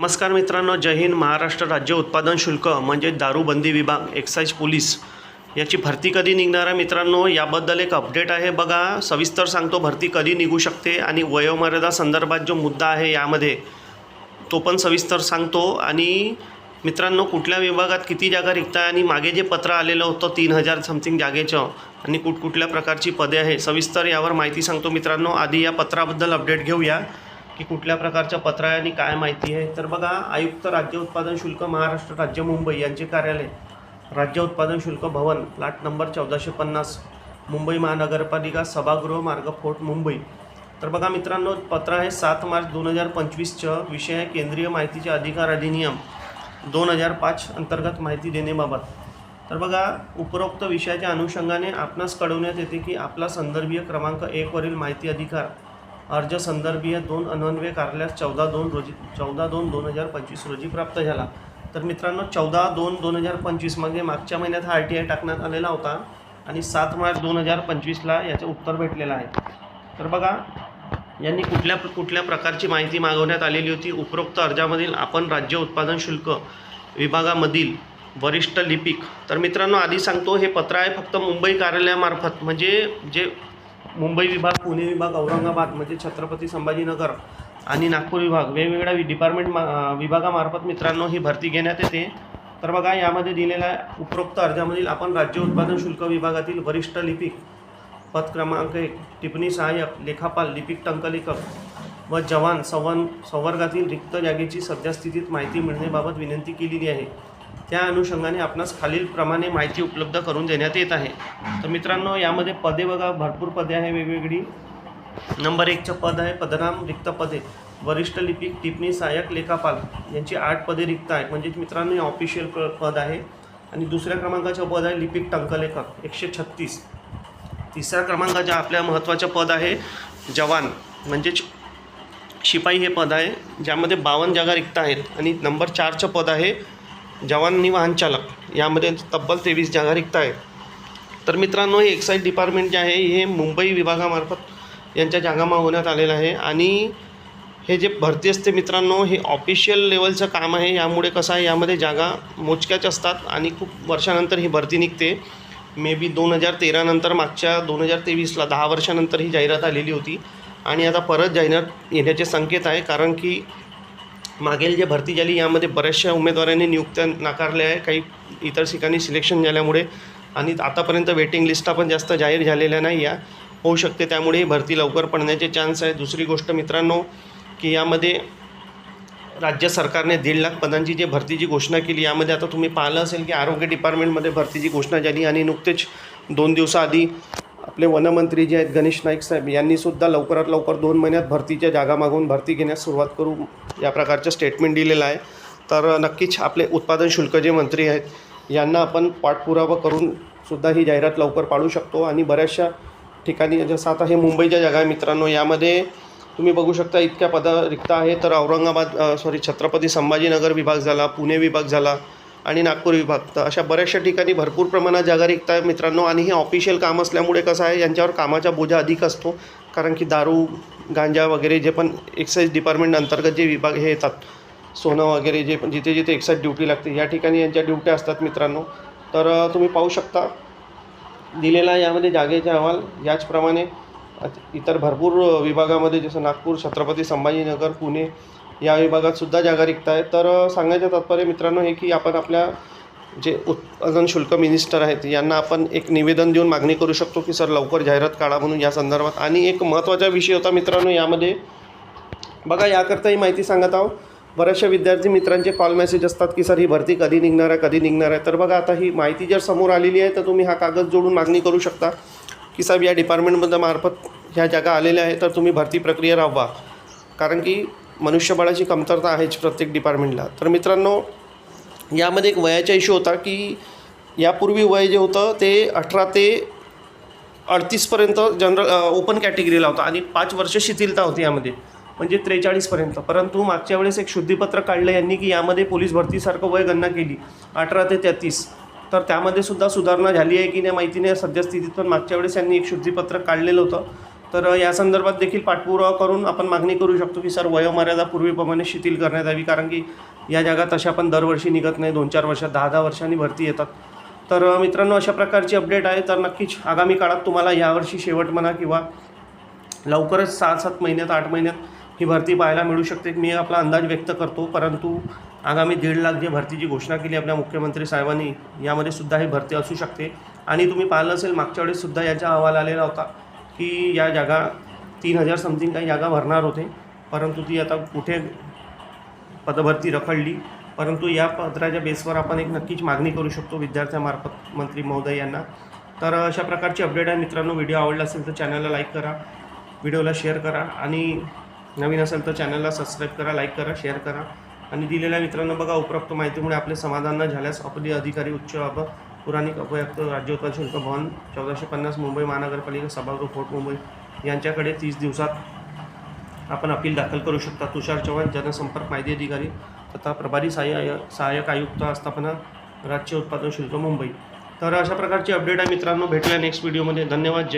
नमस्कार मित्रांनो जय हिंद. महाराष्ट्र राज्य उत्पादन शुल्क म्हणजे दारूबंदी विभाग एक्साईज पोलीस याची भरती कधी निघणार आहे मित्रांनो? याबद्दल एक अपडेट आहे. बघा सविस्तर सांगतो भरती कधी निघू शकते आणि वयोमर्यादा संदर्भात जो मुद्दा आहे यामध्ये तो पण सविस्तर सांगतो. आणि मित्रांनो कुठल्या विभागात किती जागा रिक्त आहे आणि मागे जे पत्र आलेलं होतं तीन हजार समथिंग जागेचं आणि कुठकुठल्या प्रकारची पदे आहे सविस्तर यावर माहिती सांगतो मित्रांनो. आधी या पत्राबद्दल अपडेट घेऊया. की कुठल्या प्रकारच्या पत्र आहे आणि काय माहिती आहे? तर बघा आयुक्त राज्य उत्पादन शुल्क महाराष्ट्र राज्य मुंबई यांचे कार्यालय. राज्य उत्पादन शुल्क भवन प्लॅट नंबर चौदाशे पन्नास मुंबई महानगरपालिका सभागृह मार्ग फोर्ट मुंबई. तर बघा मित्रांनो पत्र आहे सात मार्च दोन हजार पंचवीसचं. विषय आहे केंद्रीय माहितीचे अधिकार अधिनियम दोन हजार पाच अंतर्गत माहिती देण्याबाबत. तर बघा उपरोक्त विषयाच्या अनुषंगाने आपणास कळवण्यात येते की आपला संदर्भीय क्रमांक एकवरील माहिती अधिकार अर्ज संदर्भीय दोन अन्वन्वय कार्यालयास चौदा दोन रोजी चौदा दोन दोन हजार पंचवीस रोजी प्राप्त झाला. तर मित्रांनो चौदा दोन दोन हजार पंचवीस म्हणजे मागच्या महिन्यात हा आर टी आय टाकण्यात आलेला होता आणि सात मार्च दोन हजार पंचवीसला याचं उत्तर भेटलेलं आहे. तर बघा यांनी कुठल्या कुठल्या प्रकारची माहिती मागवण्यात आलेली होती? उपरोक्त अर्जामधील आपण राज्य उत्पादन शुल्क विभागामधील वरिष्ठ लिपिक. तर मित्रांनो आधी सांगतो हे पत्र आहे फक्त मुंबई कार्यालयामार्फत. म्हणजे जे मुंबई विभाग पुणे विभाग औरंगाबाद म्हणजे छत्रपती संभाजीनगर आणि नागपूर विभाग वेगवेगळ्या डिपार्टमेंट मा विभागामार्फत मित्रांनो ही भरती घेण्यात येते. तर बघा यामध्ये दिलेल्या उपरोक्त अर्जामधील आपण राज्य उत्पादन शुल्क विभागातील वरिष्ठ लिपिक पद क्रमांक एक टिप्पणी सहाय्यक लेखापाल लिपिक टंकलेखक व जवान संवन संवर्गातील रिक्त जागेची सद्यस्थितीत माहिती मिळण्याबाबत विनंती केलेली आहे. त्या अनुषंगाने आपणास खालीलप्रमाणे माहिती उपलब्ध करून देण्यात येत आहे. तर मित्रांनो यामध्ये पदे बघा. भरपूर पदे आहे वेगवेगळी. नंबर एकचं पद आहे पदनाम रिक्त पदे. वरिष्ठ लिपिक टिप्पणी सहाय्यक लेखापाल. यांची आठ पदे रिक्त आहेत. म्हणजेच मित्रांनो हे ऑफिशियल पद आहे. आणि दुसऱ्या क्रमांकाचं पद आहे लिपिक टंकलेखक. एकशे छत्तीस. तिसऱ्या क्रमांकाचं आपल्या महत्त्वाचं पद आहे जवान. म्हणजेच शिपाई हे पद आहे ज्यामध्ये बावन्न जागा रिक्त आहेत. आणि नंबर चारचं पद आहे जवान आणि वाहन चालक यामध्ये तब्बल तेवीस जागा रिक्त आहेत तर मित्रांनो हे एक्साईज डिपार्टमेंट जे आहे हे मुंबई विभागामार्फत यांच्या जागा मागवण्यात आलेलं आहे. आणि हे जे भरती असते मित्रांनो हे ऑफिशियल लेवलचं काम आहे. यामुळे कसं आहे यामध्ये जागा मोजक्याच असतात आणि खूप वर्षानंतर ही भरती निघते. मे बी दोन हजार तेरानंतर मागच्या दोन हजार तेवीसला दहा वर्षानंतर ही जाहिरात आलेली होती. आणि आता परत जाहिरात येण्याचे संकेत आहे कारण की मागील जे भरती झाली यामध्ये बऱ्याचशा उमेदवारांनी नियुक्त्या नाकारल्या आहे. काही इतर ठिकाणी सिलेक्शन झाल्यामुळे आणि आतापर्यंत वेटिंग लिस्टा पण जास्त जाहीर झालेल्या नाही. या होऊ शकते त्यामुळे भरती लवकर पडण्याचे चान्स आहे. दुसरी गोष्ट मित्रांनो की यामध्ये राज्य सरकारने दीड लाख पदांची जी भरतीची घोषणा केली यामध्ये आता तुम्ही पाहिलं असेल की आरोग्य डिपार्टमेंटमध्ये भरतीची घोषणा झाली आणि नुकतेच दोन दिवसाआधी आपले वनमंत्री जे आहेत गणेश नाईक साहेब यांनीसुद्धा लवकरात लवकर दोन महिन्यात भरतीच्या जागा मागून भरती घेण्यास सुरुवात करू या प्रकारचं स्टेटमेंट दिलेलं आहे. तर नक्कीच आपले उत्पादन शुल्क जे मंत्री आहेत यांना आपण पाठपुरावा करून सुद्धा ही जाहिरात लवकर पाडू शकतो. आणि बऱ्याचशा ठिकाणी जसं आता हे मुंबईच्या जागा आहे मित्रांनो यामध्ये तुम्ही बघू शकता इतक्या पद रिक्त आहे. तर औरंगाबाद सॉरी छत्रपती संभाजीनगर विभाग झाला पुणे विभाग झाला आणि नागपूर विभाग. तर अशा बऱ्याचशा ठिकाणी भरपूर प्रमाणात जागा रिक्त आहे मित्रांनो. आणि हे ऑफिशियल काम असल्यामुळे कसं आहे यांच्यावर कामाचा बोजा अधिक असतो. कारण की दारू गांजा वगैरे जे पण एक्साईज डिपार्टमेंट अंतर्गत जे विभाग हे येतात सोनं वगैरे जे पण जिथे जिथे एक्साईज ड्युटी लागते या ठिकाणी यांच्या ड्युट्या असतात मित्रांनो. तर तुम्ही पाहू शकता दिलेला यामध्ये जागेचा अहवाल. याचप्रमाणे इतर भरपूर विभागामध्ये जसं नागपूर छत्रपती संभाजीनगर पुणे या विभागात सुद्धा जागा आहे तर सांगायचं तात्पर्य मित्रांनो हे की आपण आपल्या जे उत्पादन शुल्क मिनिस्टर आहेत यांना आपण एक निवेदन देऊन मागणी करू शकतो की सर लवकर जाहिरात काढा म्हणून या संदर्भात. आणि एक महत्त्वाचा विषय होता मित्रांनो यामध्ये बघा याकरता ही माहिती सांगत आहो बऱ्याचशा विद्यार्थी मित्रांचे कॉल मेसेज असतात की सर ही भरती कधी निघणार आहे कधी निघणार आहे? तर बघा आता ही माहिती जर समोर आलेली आहे तर तुम्ही हा कागद जोडून मागणी करू शकता की साहेब या डिपार्टमेंटमध्ये मार्फत ह्या जागा आलेल्या आहेत तर तुम्ही भरती प्रक्रिया राबवा. कारण की मनुष्यबळाची कमतरता आहेच प्रत्येक डिपार्टमेंटला तर मित्रांनो यामध्ये एक वयाचा इश्यू होता की यापूर्वी वय जे होतं ते अठरा ते अडतीसपर्यंत जनरल ओपन कॅटेगरीला होता आणि पाच वर्ष शिथिलता होती यामध्ये. म्हणजे त्रेचाळीसपर्यंत परंतु मागच्या वेळेस एक शुद्धीपत्र काढलं यांनी की यामध्ये पोलीस भरतीसारखं वय गणना केली अठरा ते तेहतीस. तर त्यामध्ये सुद्धा सुधारणा झाली आहे की नाही माहिती नाही. सद्यस्थितीत पण मागच्या वेळेस यांनी एक शुद्धीपत्र काढलेलं होतं. तर या संदर्भात देखील पाठपुरावा करून आपण मागणी करू शकतो की सर वयोमर्यादा पूर्वीप्रमाणे शिथिल करण्यात यावी कारण की या जागा तशा पण दरवर्षी निघत नाही. दोन चार वर्षात दहा दहा वर्षांनी भरती येतात. तर मित्रांनो अशा प्रकारची अपडेट आहे. तर नक्कीच आगामी काळात तुम्हाला यावर्षी शेवट म्हणा किंवा लवकरच सहा सात महिन्यात आठ महिन्यात ही भरती पाहायला मिळू शकते. मी आपला अंदाज व्यक्त करतो परंतु आगामी दीड लाख जी भरतीची घोषणा केली आपल्या मुख्यमंत्री साहेबांनी यामध्ये सुद्धा ही भरती असू शकते. आणि तुम्ही पाहिलं असेल मागच्या वेळेससुद्धा याचा अहवाल आलेला होता. की या जागा तीन हजार समथिंग काही जागा भरणार होते. परंतु ती आता कुठे पदभरती रखडली. परंतु या पत्राच्या बेसवर आपण एक नक्कीच मागणी करू शकतो विद्यार्थ्यांमार्फत मंत्री महोदय यांना. तर अशा प्रकारची अपडेट आहे मित्रांनो. व्हिडिओ आवडला असेल तर चॅनलला लाईक करा व्हिडिओला शेअर करा आणि नवीन असेल तर चॅनलला सबस्क्राईब करा लाईक करा शेअर करा. आणि दिलेल्या मित्रांनो बघा उपरोक्त माहितीमुळे आपले समाधान न झाल्यास आपली अधिकारी उच्च अब पुराणिक अपयुक्त राज्य उत्पादन शुल्क भवन चौदाशे पन्नास मुंबई महानगरपालिका सभागृह फोर्ट मुंबई. यांच्याकडे तीस दिवसात आपण अपील दाखल करू शकता. तुषार चव्हाण जनसंपर्क माहिती अधिकारी तथा प्रभारी सहाय्य सहाय्यक आयुक्त आस्थापना राज्य उत्पादन शुल्क मुंबई. तर अशा प्रकारची अपडेट आहे मित्रांनो. भेटूया नेक्स्ट व्हिडिओमध्ये धन्यवाद. जय